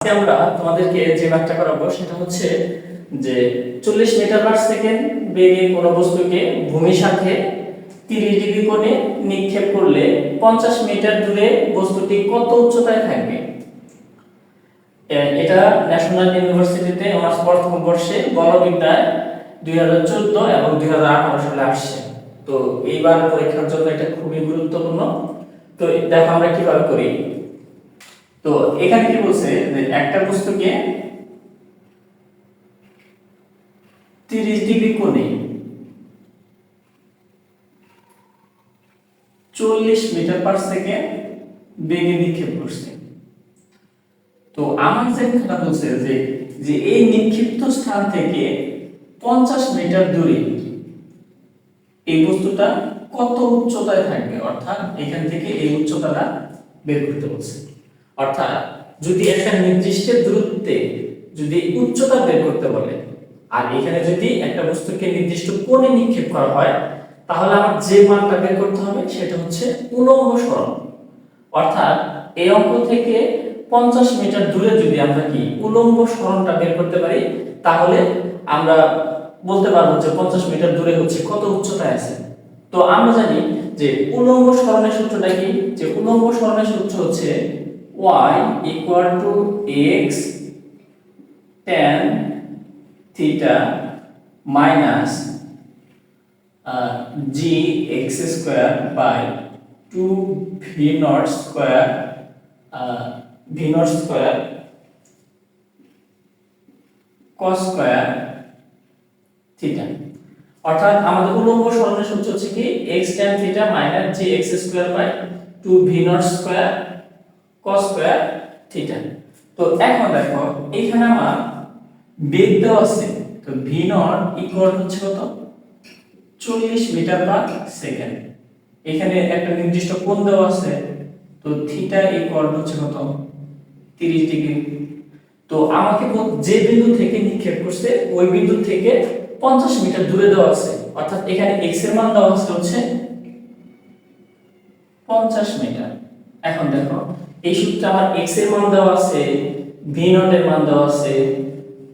আমরা তোমাদেরকে যে ম্যাথটা করাবো সেটা হচ্ছে যে চল্লিশ মিটার পার সেকেন্ড বেগে কোনো বস্তুকে ভূমির সাথে তিরিশ ডিগ্রি কোণে নিক্ষেপ করলে পঞ্চাশ মিটার দূরে বস্তুটি কত উচ্চতায় থাকবে? এটা ন্যাশনাল ইউনিভার্সিটিতে অনার্স প্রথম বর্ষে বলবিদ্যায় দুই হাজার চোদ্দ এবং দুই হাজার আঠারো সালে আসছে। তো এইবার পরীক্ষার জন্য এটা খুবই গুরুত্বপূর্ণ। তো দেখো আমরা কীভাবে করি। তো এখানে কি বলছে যে একটা বস্তুকে 30 ডিগ্রি কোণে 40 মিটার পার সেকেন্ড বেগে নিক্ষেপ করছে। তো আমার যে কথা বলছে যে যে এই নিক্ষিপ্ত স্থান থেকে 50 মিটার দূরে এই বস্তুটা কত উচ্চতায় থাকবে? অর্থাৎ এখান থেকে এই উচ্চতাটা বের করতে বলছে। অর্থাৎ যদি একটা নির্দিষ্ট দূরত্বে যদি উচ্চতা বের করতে বলে, আর এখানে যদি একটা বস্তুকে নির্দিষ্ট কোণে নিক্ষেপ করা হয়, তাহলে আমার যে মানটা বের করতে হবে সেটা হচ্ছে উলম্ব সরণ। অর্থাৎ এই অঙ্ক থেকে পঞ্চাশ মিটার দূরে যদি আমরা কি উলম্ব সরণটা বের করতে পারি, তাহলে আমরা বলতে পারব যে পঞ্চাশ মিটার দূরে হচ্ছে কত উচ্চতায় আছে। তো আমরা জানি যে উলম্ব সরণের সূত্রটা কি? যে উলম্ব সরণের সূত্র হচ্ছে y equal to x tan theta minus uh, g x square by 2 v naught square uh, v naught square cos square theta অর্থাৎ আমাদের উলম্ব সরণের সূত্র হচ্ছে কি x tan theta minus g x square by 2 v naught square cos square theta তো এখন দেখো, এইখানে আমার বেগ দেওয়া আছে। তো v naught ইকুয়াল হচ্ছে কত? 40 মিটার পার সেকেন্ড এখানে একটা নির্দিষ্ট কোণ দেওয়া আছে। তো থিটা ইকুয়াল হচ্ছে কত? 30 ডিগ্রি। তো আমাকে যে বিন্দু থেকে নিক্ষেপ করছে, ওই বিন্দু থেকে 50 মিটার দূরে দেওয়া আছে। অর্থাৎ এখানে x এর মান দেওয়া আছে হচ্ছে 50 মিটার। এখন দেখো এই সূত্রে আমার x এর মান দেওয়া আছে, v নট এর মান দেওয়া আছে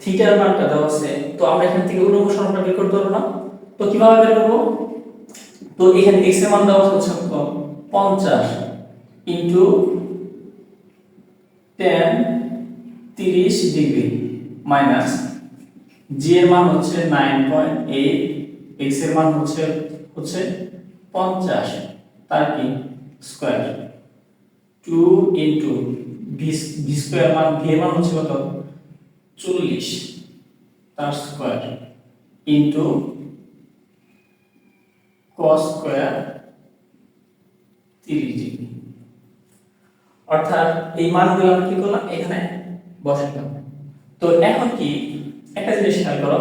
থিটার মানটা দেওয়া আছে। তো আমরা এখান থেকে সরণটা বের করতে পারব না? তো কীভাবে বের করব? তো এখানে x এর মান দেওয়া হচ্ছে 50 ইনটু 10 30 ডিগ্রি মাইনাস g এর মান হচ্ছে 9.8 x এর মান হচ্ছে হচ্ছে 50 তার কি? Square 2 into V V square মান ভি মান হচ্ছে কত? 40 তার square into cos square 30 degree. অর্থাৎ এই মানগুলো আমরা কি করলাম? এখানে বসালাম তো এখন কি? একটা জিনিস খেয়াল করো,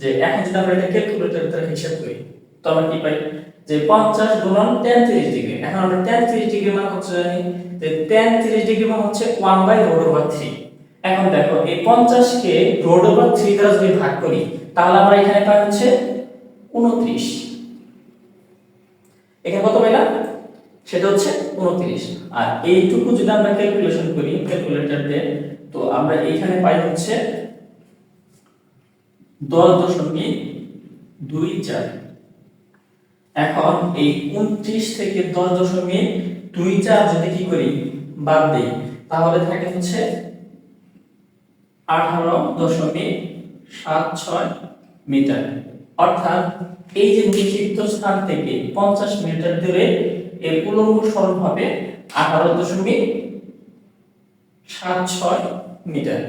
যে এখন যদি আমরা এটা ক্যালকুলেটর হিসাব করি, তো আমরা কি পাই? যে 50 গুণন tan 30 ডিগ্রি। এখন আমরা tan 30 ডিগ্রি মান হচ্ছে জানি tan 30 ডিগ্রি মান হচ্ছে 1 বাই রোড ওভার 3 এখন দেখো, এই 50 কে রোড ওভার 3 দ্বারা যদি ভাগ করি, তাহলে আমরা এখানে পাই হচ্ছে 29 এখানে কত পেলাম সেটা হচ্ছে 29 আর এইটুকু যদি আমরা ক্যালকুলেশন করি ক্যালকুলেটর দিয়ে তো আমরা এইখানে পাই হচ্ছে 10.24 এখন এই 29 থেকে 10.24 যদি কি করি, বাদ দেই, তাহলে থাকে হচ্ছে 18.76 মিটার। অর্থাৎ এই যে নিক্ষিপ্ত স্থান থেকে 50 মিটার দূরে এর উলম্ব সরণ হবে 18.76 মিটার।